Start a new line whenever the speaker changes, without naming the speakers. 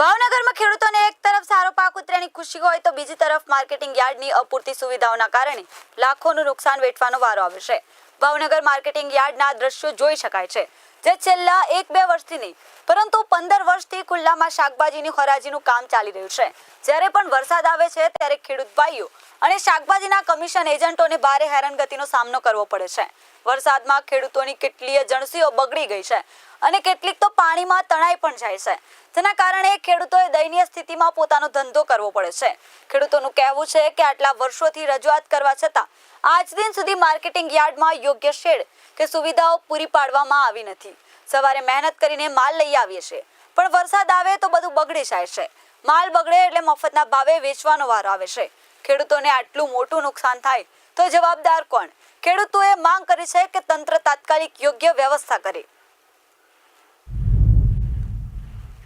ભાવનગરમાં ખેડૂતોને એક તરફ સારો પાક ઉતર્યાની ખુશી હોય તો બીજી તરફ માર્કેટિંગ યાર્ડની અપૂરતી સુવિધાઓના કારણે લાખોનું નુકસાન વેઠવાનો વારો આવે છે. ભાવનગર માર્કેટિંગ યાર્ડના દ્રશ્યો જોઈ શકાય છે. જે છેલ્લા એક બે વર્ષથી નહીં, પરંતુ પંદર વર્ષથી ખુલ્લામાં શાકભાજીની હરાજીનું કામ ચાલી રહ્યું છે. જ્યારે પણ વરસાદ આવે છે, ત્યારે ખેડૂત ભાઈઓ અને શાકભાજીના કમિશન એજન્ટોને ભારે હેરાનગતિનો સામનો કરવો પડે છે. વરસાદમાં ખેડૂતોની કેટલીય જણસીઓ બગડી ગઈ છે અને કેટલીક તો પાણીમાં તણાઈ પણ જાય છે. જેના કારણે ખેડૂતોએ દયનીય સ્થિતિમાં પોતાનો ધંધો કરવો પડે છે. ખેડૂતોનું કહેવું છે કે આટલા વર્ષોથી રજૂઆત કરવા છતાં, આજ દિન સુધી માર્કેટિંગ યાર્ડમાં યોગ્ય શેડ કે સુવિધાઓ પૂરી પાડવામાં આવી નથી. સવારે મહેનત કરીને માલ લઈ આવીએ છીએ. પણ વરસાદ આવે તો બધું બગડી જાય છે. માલ બગડે એટલે મફતના ભાવે વેચવાનો વારો આવે છે. ખેડૂતોને આટલું મોટું નુકસાન થાય તો જવાબદાર કોણ? ખેડૂતોએ માંગ કરી છે કે તંત્ર તાત્કાલિક યોગ્ય વ્યવસ્થા કરે.